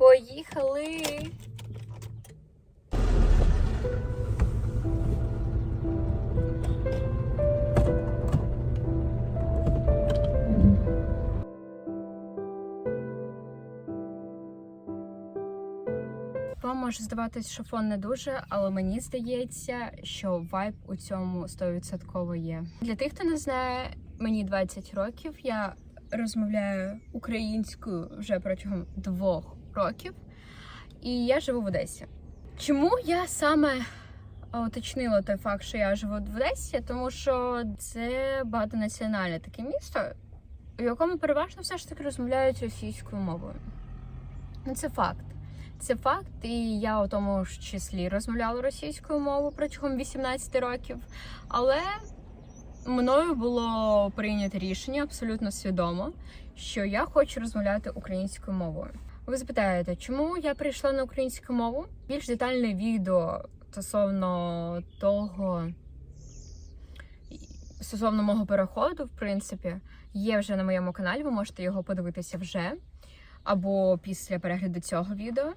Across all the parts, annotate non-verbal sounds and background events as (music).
Поїхали! Вам може здаватись, що фон не дуже, але мені здається, що вайб у цьому 100% є. Для тих, хто не знає, мені 20 років. Я розмовляю українською вже протягом двох років, і я живу в Одесі. Чому я саме уточнила той факт, що я живу в Одесі? Тому що це багатонаціональне таке місто, в якому переважно все ж таки розмовляють російською мовою. Ну, це факт. Це факт, і я у тому ж числі розмовляла російською мовою протягом 18 років. Але мною було прийнято рішення абсолютно свідомо, що я хочу розмовляти українською мовою. Ви запитаєте, чому я прийшла на українську мову? Більш детальне відео стосовно того, стосовно мого переходу, в принципі, є вже на моєму каналі. Ви можете його подивитися вже або після перегляду цього відео.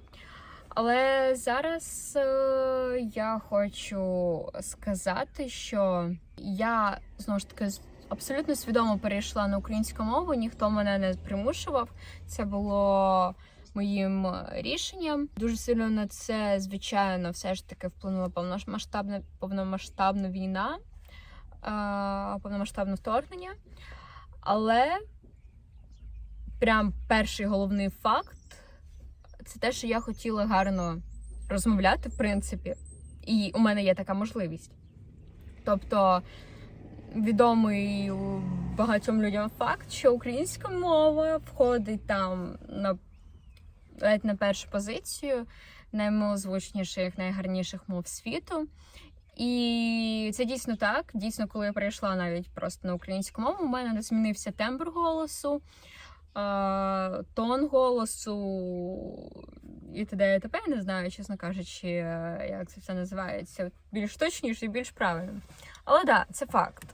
Але зараз е, я хочу сказати, що я знову ж таки абсолютно свідомо перейшла на українську мову, ніхто мене не примушував. Це було моїм рішенням. Дуже сильно на це, звичайно, все ж таки вплинула повномасштабна повномасштабна війна, е, повномасштабне вторгнення. Але прям перший головний факт це те, що я хотіла гарно розмовляти, в принципі, і у мене є така можливість. Тобто відомий багатьом людям факт, що українська мова входить там на навіть на першу позицію наймилозвучніших, найгарніших мов світу. І це дійсно так. Дійсно, коли я перейшла навіть просто на українську мову, у мене не змінився тембр голосу, тон голосу і т.д. і т.п. Не знаю, чесно кажучи, як це все називається. Більш точніше і більш правильно. Але так, да, це факт.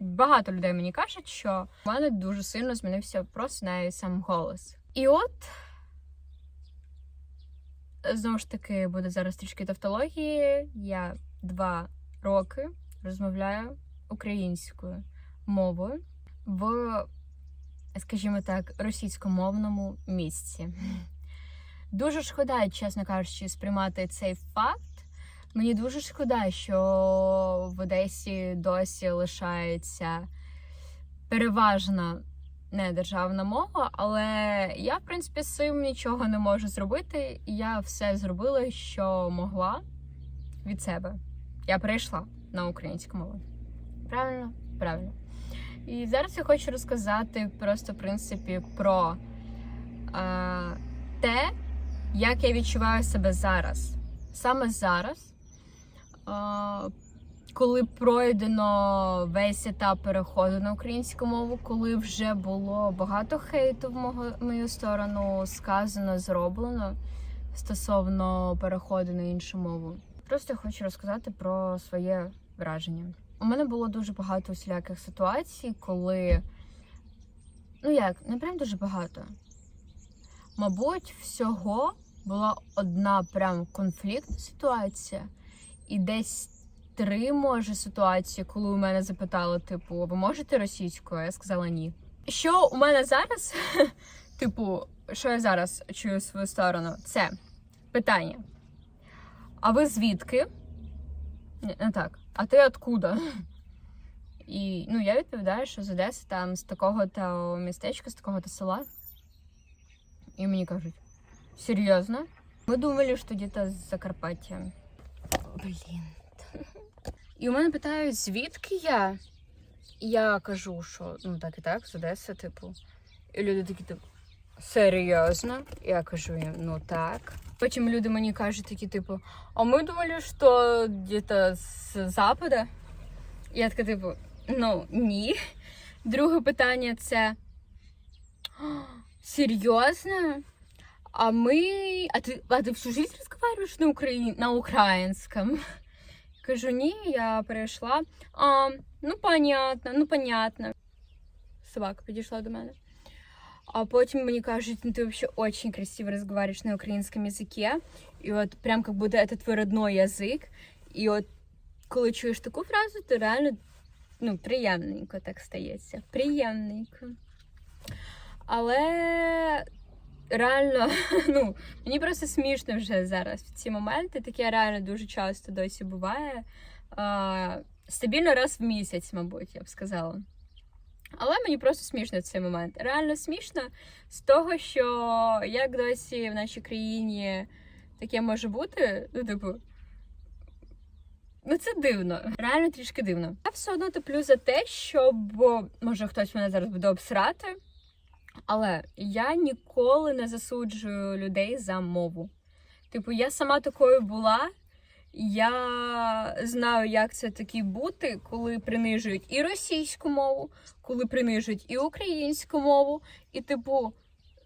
Багато людей мені кажуть, що в мене дуже сильно змінився просто навіть сам голос. І от знову ж таки буде зараз трішки тавтології. Я два роки розмовляю українською мовою в, скажімо так, російськомовному місці. Дуже шкода, чесно кажучи, сприймати цей факт. Мені дуже шкода, що в Одесі досі лишається переважна не державна мова, але я, в принципі, з цим нічого не можу зробити. Я все зробила, що могла від себе. Я перейшла на українську мову. Правильно? Правильно. І зараз я хочу розказати просто, в принципі, про е, те, як я відчуваю себе зараз. Саме зараз, коли пройдено весь етап переходу на українську мову, коли вже було багато хейту в мого, мою сторону сказано, зроблено стосовно переходу на іншу мову. Просто хочу розказати про своє враження. У мене було дуже багато усіляких ситуацій, коли. Ну як, не прям дуже багато. Мабуть, всього була одна прям конфліктна ситуація, і десь три, може, ситуації, коли у мене запитали, типу, ви можете російською? Я сказала ні. Що у мене зараз, (laughs) типу, що я зараз чую свою сторону, це питання. А ви звідки? Не так. А ти откуда? (laughs) І ну, я відповідаю, що з Одеси, там, з такого-то містечка, з такого-то села. І мені кажуть, серйозно? Ми думали, що где-то з Закарпаття. Блін. І у мене питають, звідки я? Я кажу, що ну так і так, з Одеси, типу. І люди такі, типу, серйозно? Я кажу їм, ну так. Потім люди мені кажуть такі, типу, а ми думали, що где-то з запада. Я така, типу, ну ні. Друге питання це. Серйозно? А ми. А ти, а ти всю жизнь розмовляєш на, Украї... на українському? (laughs) Кажу, ні, я перейшла. А, ну понятно, ну понятно. Собака підійшла до мене. А потім мені кажуть, ну ты вообще очень красиво разговариваешь на українському язике. І от прям как будто это твой родной язик. І от коли чуєш таку фразу, то реально ну, приємненько так стається. Приємненько. Але реально, (laughs) ну, мені просто смішно вже зараз в ці моменти. Таке реально дуже часто досі буває. А, стабільно раз в місяць, мабуть, я б сказала. Але мені просто смішно в цей момент. Реально смішно з того, що як досі в нашій країні таке може бути, ну, типу. Ну, це дивно, реально трішки дивно. Я все одно топлю за те, щоб може хтось мене зараз буде обсирати, але я ніколи не засуджую людей за мову. Типу, я сама такою була. Я знаю, як це таки бути, коли принижують і російську мову, коли принижують і українську мову. І, типу,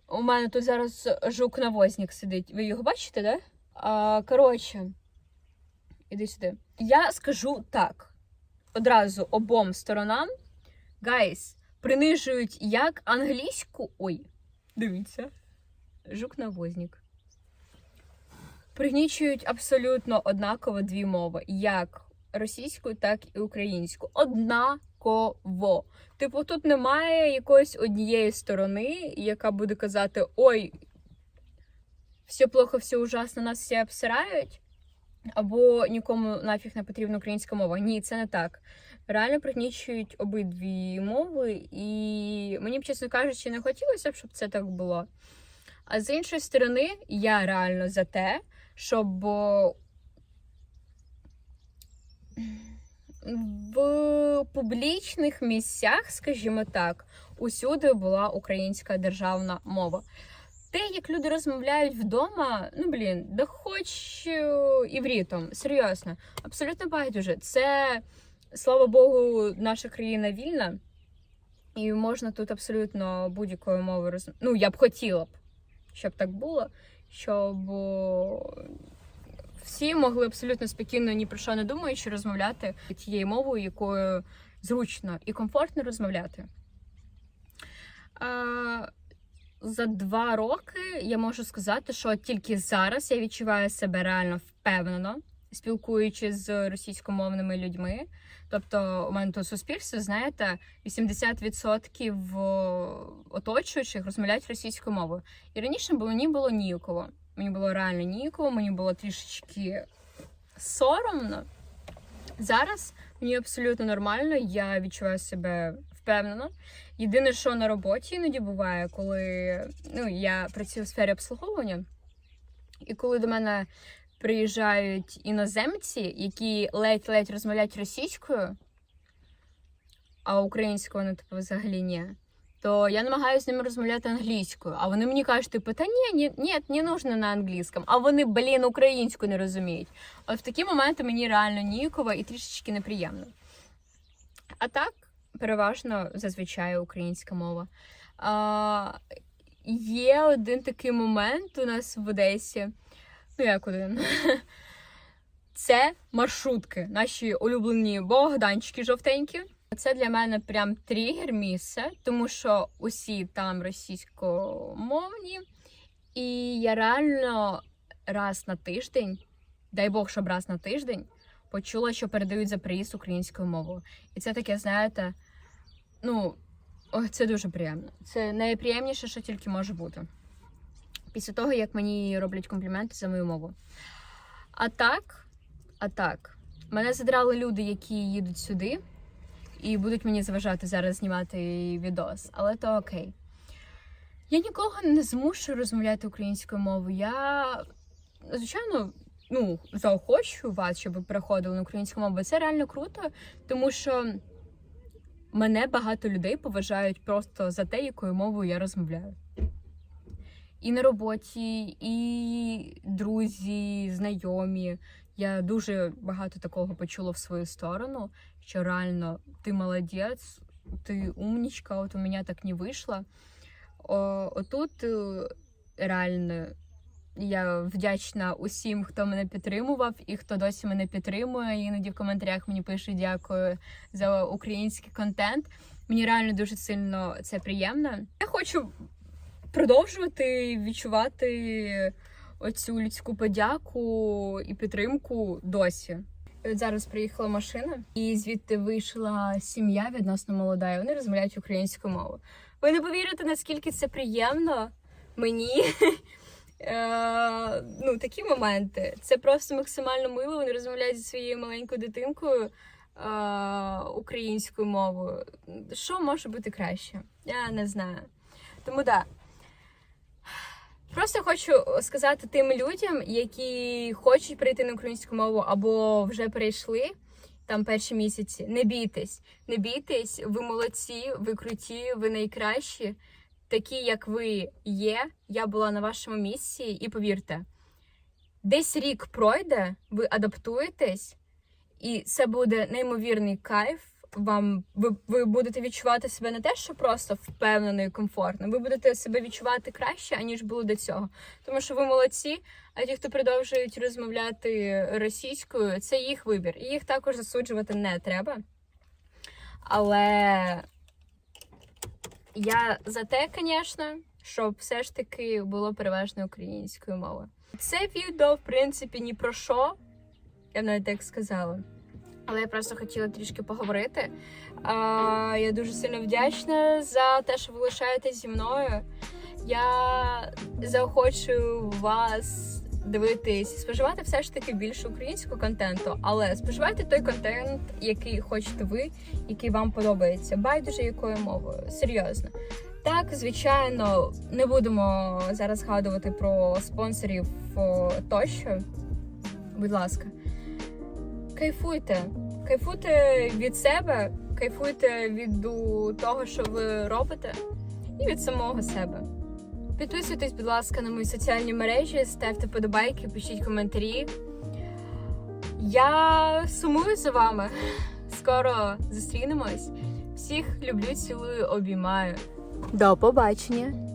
у мене тут зараз жук-навозник сидить. Ви його бачите, да? Коротше, іди сюди. Я скажу так: одразу обом сторонам, гайс, принижують як англійську. Ой, дивіться, жук-навозник. Пригнічують абсолютно однаково дві мови, як російську, так і українську. Однаково. Типу, тут немає якоїсь однієї сторони, яка буде казати: ой, все плохо, все ужасно, нас всі обсирають, або нікому нафіг не потрібна українська мова. Ні, це не так. Реально пригнічують обидві мови, і мені б, чесно кажучи, не хотілося б, щоб це так було. А з іншої сторони, я реально за те, щоб в публічних місцях, скажімо так, усюди була українська державна мова. Те, як люди розмовляють вдома, ну блін, да хоч е, іврітом, серйозно, абсолютно байдуже. Це, слава Богу, наша країна вільна, і можна тут абсолютно будь-якою мовою роз... Ну, я б хотіла б, щоб так було, щоб всі могли абсолютно спокійно ні про що не думаючи розмовляти тією мовою, якою зручно і комфортно розмовляти. А, за два роки я можу сказати, що тільки зараз я відчуваю себе реально впевнено, спілкуючись з російськомовними людьми. Тобто, у мене тут суспільство, знаєте, 80% оточуючих розмовляють російською мовою. І раніше мені було ніяково. Мені було реально ніяково, мені було трішечки соромно. Зараз мені абсолютно нормально, я відчуваю себе впевнено. Єдине, що на роботі іноді буває, коли ну, я працюю в сфері обслуговування, і коли до мене приїжджають іноземці, які ледь-ледь розмовляють російською, а українською вони типу взагалі ні. То я намагаюся з ними розмовляти англійською, а вони мені кажуть, типу, та ні, ні, ні, не нужно на англійському, а вони, блін, українську не розуміють. От в такі моменти мені реально ніяково і трішечки неприємно. А так, переважно зазвичай українська мова. А, Є один такий момент у нас в Одесі. Ну, як один. Це маршрутки, наші улюблені богданчики жовтенькі. Це для мене прям тригер місце, тому що усі там російськомовні, і я реально раз на тиждень, дай Бог, щоб раз на тиждень, почула, що передають за приїзд українською мовою. І це таке, знаєте, ну, це дуже приємно. Це найприємніше, що тільки може бути. Після того, як мені роблять компліменти за мою мову. А так, а так, мене задрали люди, які їдуть сюди і будуть мені заважати зараз знімати відос, але то окей. Я нікого не змушую розмовляти українською мовою. Я, звичайно, ну, заохочую вас, щоб ви переходили на українську мову. Це реально круто, тому що мене багато людей поважають просто за те, якою мовою я розмовляю. І на роботі, і друзі, знайомі. Я дуже багато такого почула в свою сторону, що реально ти молодець, ти умнічка, от у мене так не вийшло. О, отут е, реально я вдячна усім, хто мене підтримував і хто досі мене підтримує. Іноді в коментарях мені пишуть дякую за український контент. Мені реально дуже сильно це приємно. Я хочу продовжувати відчувати оцю людську подяку і підтримку досі. От зараз приїхала машина, і звідти вийшла сім'я відносно молода, і вони розмовляють українською мовою. Ви не повірите, наскільки це приємно мені. (laughs) Е, ну, такі моменти. Це просто максимально мило. Вони розмовляють зі своєю маленькою дитинкою е, українською мовою. Що може бути краще? Я не знаю. Тому да. Просто хочу сказати тим людям, які хочуть перейти на українську мову або вже перейшли там перші місяці. Не бійтесь, не бійтесь, ви молодці, ви круті, ви найкращі. Такі, як ви є, я була на вашому місці, і повірте, десь рік пройде, ви адаптуєтесь, і це буде неймовірний кайф. Вам ви, ви будете відчувати себе не те, що просто впевнено і комфортно. Ви будете себе відчувати краще, аніж було до цього. Тому що ви молодці, а ті, хто продовжують розмовляти російською, це їх вибір. І їх також засуджувати не треба. Але я за те, звісно, щоб все ж таки було переважно українською мовою. Це відео, в принципі, ні про що. Я б навіть так сказала. Але я просто хотіла трішки поговорити. А, я дуже сильно вдячна за те, що ви лишаєтесь зі мною. Я заохочую вас дивитись, споживати все ж таки більше українського контенту, але споживайте той контент, який хочете ви, який вам подобається. Байдуже якою мовою. Серйозно. Так, звичайно, не будемо зараз згадувати про спонсорів тощо. Будь ласка, кайфуйте, кайфуйте від себе, кайфуйте від того, що ви робите, і від самого себе. Підписуйтесь, будь ласка, на мої соціальні мережі, ставте подобайки, пишіть коментарі. Я сумую за вами. (laughs) Скоро зустрінемось. Всіх люблю, цілую, обіймаю. До побачення!